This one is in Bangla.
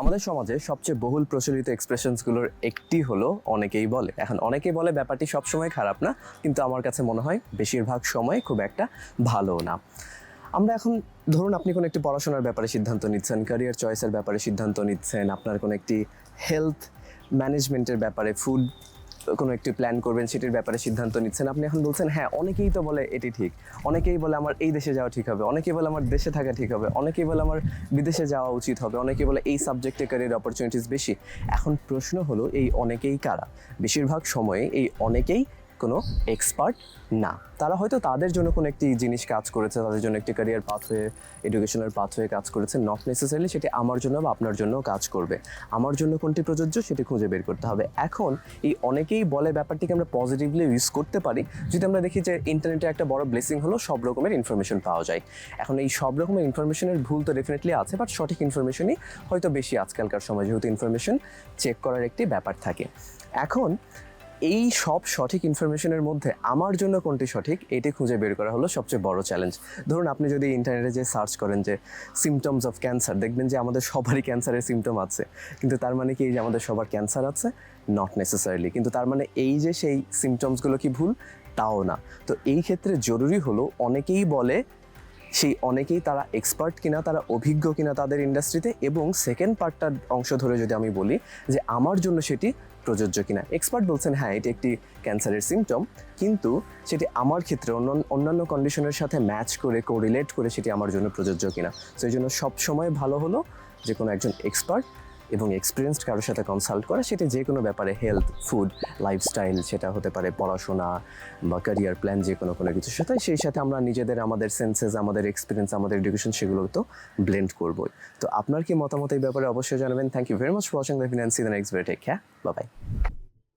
আমাদের সমাজে সবচেয়ে বহুল প্রচলিত এক্সপ্রেশনসগুলোর একটি হলো অনেকেই বলে। এখন অনেকেই বলে ব্যাপারটি সবসময় খারাপ না, কিন্তু আমার কাছে মনে হয় বেশিরভাগ সময় খুব একটা ভালো না। আমরা এখন ধরুন আপনি কোনো একটি পড়াশোনার ব্যাপারে সিদ্ধান্ত নিচ্ছেন ক্যারিয়ার চয়েসের ব্যাপারে সিদ্ধান্ত নিচ্ছেন, আপনার কোনো একটি হেলথ ম্যানেজমেন্টের ব্যাপারে ফুড কোনো একটি প্ল্যান করবেন, সেটির ব্যাপারে সিদ্ধান্ত নিচ্ছেন। আপনি এখন বলছেন হ্যাঁ অনেকেই তো বলে এটি ঠিক। অনেকেই বলে আমার এই দেশে যাওয়া ঠিক হবে। অনেকেই বলে আমার দেশে থাকা ঠিক হবে। অনেকেই বলে আমার বিদেশে যাওয়া উচিত হবে। অনেকেই বলে এই সাবজেক্টে ক্যারিয়ার অপরচুনিটিস বেশি। এখন প্রশ্ন হলো, এই অনেকেই কারা? বেশিরভাগ সময়ে এই অনেকেই কোনো এক্সপার্ট না। তারা হয়তো তাদের জন্য কোনো একটি জিনিস কাজ করেছে, তাদের জন্য একটি ক্যারিয়ার পাথওয়ে এডুকেশনের পাথওয়ে কাজ করেছে নট নেসেসারিলি সেটি আমার জন্য বা আপনার জন্য কাজ করবে। আমার জন্য কোনটি প্রযোজ্য সেটি খুঁজে বের করতে হবে। এখন এই অনেকেই বলে ব্যাপারটিকে আমরা পজিটিভলি ইউজ করতে পারি। যদি আমরা দেখি যে ইন্টারনেটে একটা বড় ব্লেসিং হলো, সব রকমের ইনফরমেশন পাওয়া যায়। এখন এই সব রকমের ইনফরমেশনের ভুল তো ডেফিনেটলি আছে বাট সঠিক ইনফরমেশনই হয়তো বেশি আজকালকার সময়, যেহেতু ইনফরমেশন চেক করার একটি ব্যাপার থাকে। এখন এই সব সঠিক ইনফরমেশনের মধ্যে আমার জন্য কোনটি সঠিক, এটি খুঁজে বের করা হলো সবচেয়ে বড় চ্যালেঞ্জ ধরুন, আপনি যদি ইন্টারনেটে যে সার্চ করেন যে সিমটমস অফ ক্যান্সার দেখবেন যে আমাদের সবারই ক্যান্সারের সিমটম আছে। কিন্তু তার মানে কি যে আমাদের সবার ক্যান্সার আছে? নট নেসেসারিলি কিন্তু তার মানে এই যে সেই সিমটমসগুলো কি ভুল? তাও না। তো এই ক্ষেত্রে জরুরি হলো, অনেকেই বলে সেই অনেকেই তারা এক্সপার্ট কিনা, তারা অভিজ্ঞ কিনা তাদের ইন্ডাস্ট্রিতে এবং সেকেন্ড পার্টটার অংশ ধরে যদি আমি বলি যে আমার জন্য সেটি প্রযোজ্য কিনা। এক্সপার্ট বলছেন হ্যাঁ এটি একটি ক্যান্সারের সিমটম কিন্তু সেটি আমার ক্ষেত্রে অন্য, অন্যান্য কন্ডিশনের সাথে ম্যাচ করে কোরিলেট করে সেটি আমার জন্য প্রযোজ্য কিনা। সেই জন্য সবসময় ভালো হলো যে কোনো একজন এক্সপার্ট এবং এক্সপিরিয়েন্সড কারোর সাথে কনসাল্ট করা, সেটা যে কোনো ব্যাপারে হেলথ ফুড লাইফস্টাইল সেটা হতে পারে পড়াশোনা বা ক্যারিয়ার প্ল্যান যে কোনো কোনো কিছুর সাথে, সেই সাথে আমরা নিজেদের, আমাদের সেন্সেস আমাদের এক্সপিরিয়েন্স আমাদের এডুকেশন সেগুলো তো ব্লেন্ড করবই। তো আপনার কি মতামত এই ব্যাপারে অবশ্যই জানাবেন। Thank you very much for watching the finance the next very tech হ্যাঁ বাই